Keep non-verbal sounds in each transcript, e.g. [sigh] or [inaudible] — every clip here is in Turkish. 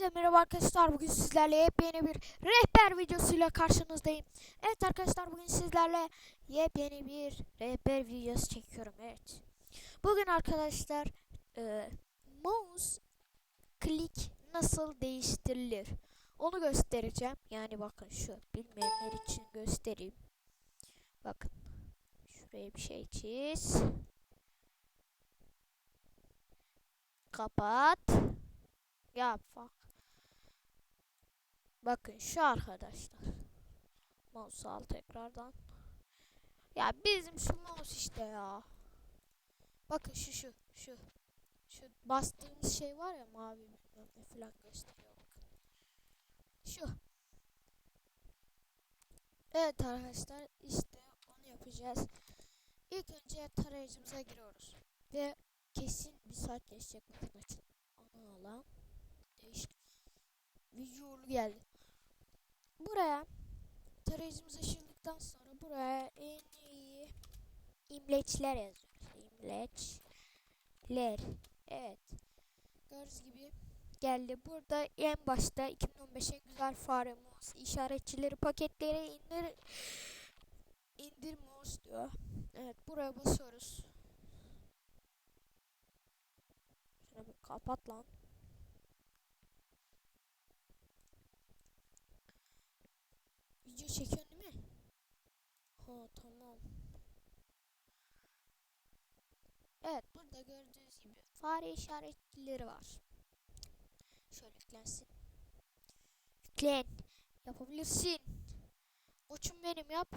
Hepinize merhaba arkadaşlar. Bugün sizlerle yepyeni bir rehber videosuyla karşınızdayım. Evet arkadaşlar bugün sizlerle yepyeni bir rehber videosu çekiyorum. Evet. Bugün arkadaşlar e, mouse klik nasıl değiştirilir onu göstereceğim. Yani bakın şu bilmeyenler için göstereyim. Bakın şuraya bir şey çiz. Kapat. Ya bak. Bakın şu arkadaşlar. Mouse al tekrardan. Ya bizim şu mouse işte ya. Bakın şu şu şu. Şu bastığımız şey var ya mavi bilmem ne falan gösteriyor bakın. Şu. Evet arkadaşlar işte onu yapacağız. İlk önce tarayıcımıza giriyoruz. Ve kesin bir saat geçecek bakın açın. Ana alan değişik visual geldi. Buraya tarayıcımızı açıldıktan sonra buraya en iyi imleçler yazıyoruz. İmleçler. Evet. Gördüğünüz gibi geldi. Burada en başta 2015 en güzel fare mouse işaretçileri paketleri indir indir mouse diyor. Evet buraya basıyoruz. Şuna bir kapat lan. Video çekiyorsun değil mi? Ha tamam. Evet burada gördüğünüz gibi fare işaretleri var. Şöyle yüklensin. Yüklen. Yapabilirsin. Koçum benim yap.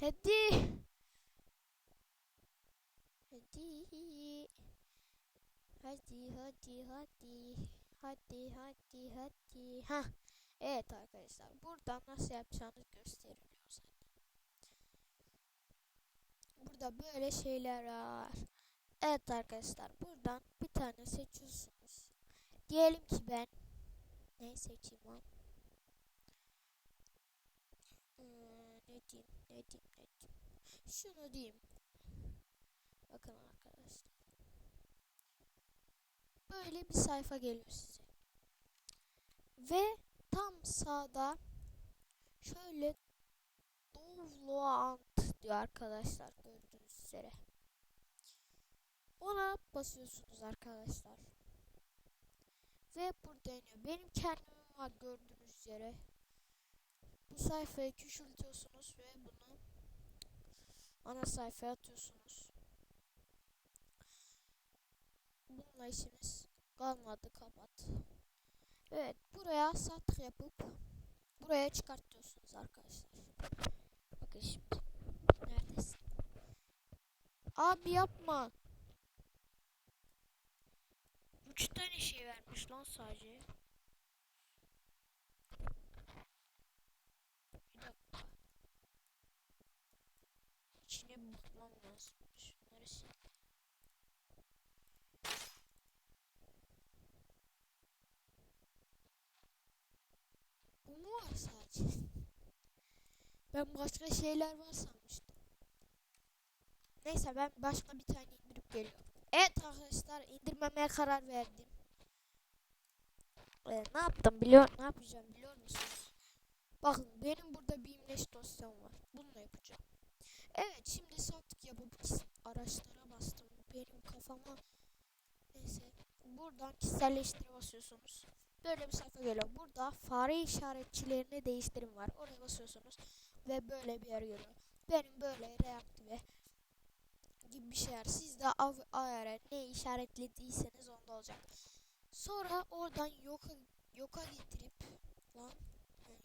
Hadi. Hadi. Hadi hadi hadi. Hadi hadi hadi. Ha. Evet arkadaşlar buradan nasıl yapacağınız gösteriliyor zaten. Burada böyle şeyler var. Evet arkadaşlar buradan bir tane seçiyorsunuz. Diyelim ki ben ne seçeyim lan? Ee, ne diyeyim ne diyeyim ne diyeyim. Şunu diyeyim. Bakın arkadaşlar. Böyle bir sayfa geliyor size. Ve tam sağda şöyle Dovloant diyor arkadaşlar gördüğünüz üzere. Ona basıyorsunuz arkadaşlar. Ve burada iniyor. Benim kendimim var gördüğünüz üzere. Bu sayfayı küçültüyorsunuz ve bunu ana sayfaya atıyorsunuz. Bununla işimiz kalmadı kapat. Evet buraya satır yapıp buraya çıkartıyorsunuz arkadaşlar. Bakın şimdi. Neredesin? Abi yapma. Üç tane şey vermiş lan sadece. Bir dakika. İçine bakmam lazım. Şunları sil. Bu mu var sadece? Ben başka şeyler var sanmıştım. Neyse ben başka bir tane indirip geliyorum. Evet arkadaşlar indirmemeye karar verdim. Ee, ne yaptım biliyor ne yapacağım biliyor musunuz? Bakın benim burada bir imleç dosyam var. Bununla yapacağım. Evet şimdi sattık yapıp araçlara bastım. Benim kafama neyse buradan kişiselleştire basıyorsunuz. Böyle bir sayfa geliyor. Burada fare işaretçilerini değiştirim var. Oraya basıyorsunuz ve böyle bir yer geliyor. Benim böyle reaktive gibi bir şeyler. Siz de av ayarı ne işaretlediyseniz onda olacak. Sonra oradan yoka yoka getirip lan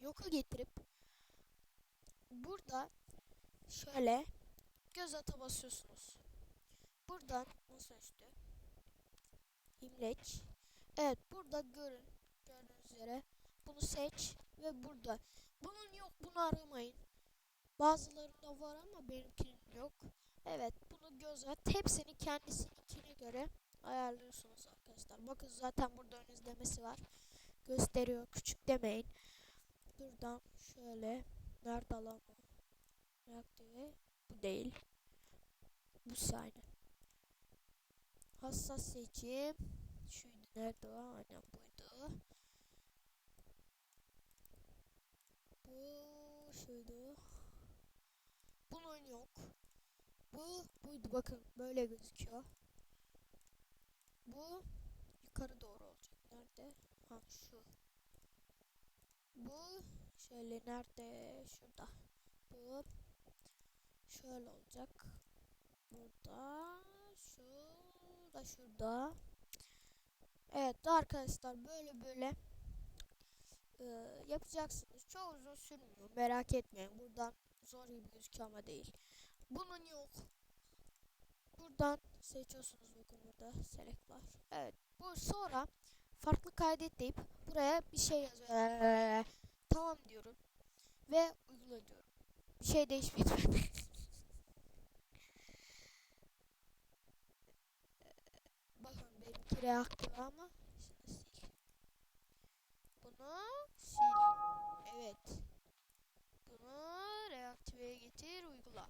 yoka getirip burada şöyle göz ata basıyorsunuz. Buradan nasıl üstü? İmleç. Evet burada görün. Gördüğünüz üzere. Bunu seç ve burada. Bunun yok bunu aramayın. Bazılarında var ama benimkinin yok. Evet bunu göz at. Hepsini kendisininkine göre ayarlıyorsunuz arkadaşlar. Bakın zaten burada ön izlemesi var. Gösteriyor. Küçük demeyin. Buradan şöyle. Nerede alan Reaktive. Bu değil. Bu sahne. Hassas seçim. Şuydu nerede o? Aynen buydu. Bu şuydu. Bunun yok. Bu buydu bakın böyle gözüküyor. Bu yukarı doğru olacak. Nerede? Ha şu. Bu şöyle nerede? Şurada. Bu şöyle olacak. Burada şu da şurada. Evet arkadaşlar böyle böyle e, yapacaksınız. Çok uzun sürmüyor. Merak etmeyin. Buradan zor gibi gözüküyor ama değil. Bunun yok. Buradan seçiyorsunuz bakın burada select var. Evet. Bu sonra farklı kaydet deyip buraya bir şey yazıyor. [laughs] Tamam diyorum. Ve uygula diyorum. Bir şey değişmeyecek. [laughs] Bakın benimki reaktör ama. Bunu sil. Evet. Bunu reaktiveye getir uygula.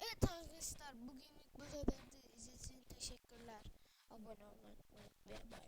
Evet arkadaşlar bugünlük bu kadardı. İzlediğiniz için teşekkürler. Abone olmayı unutmayın. Bay bay.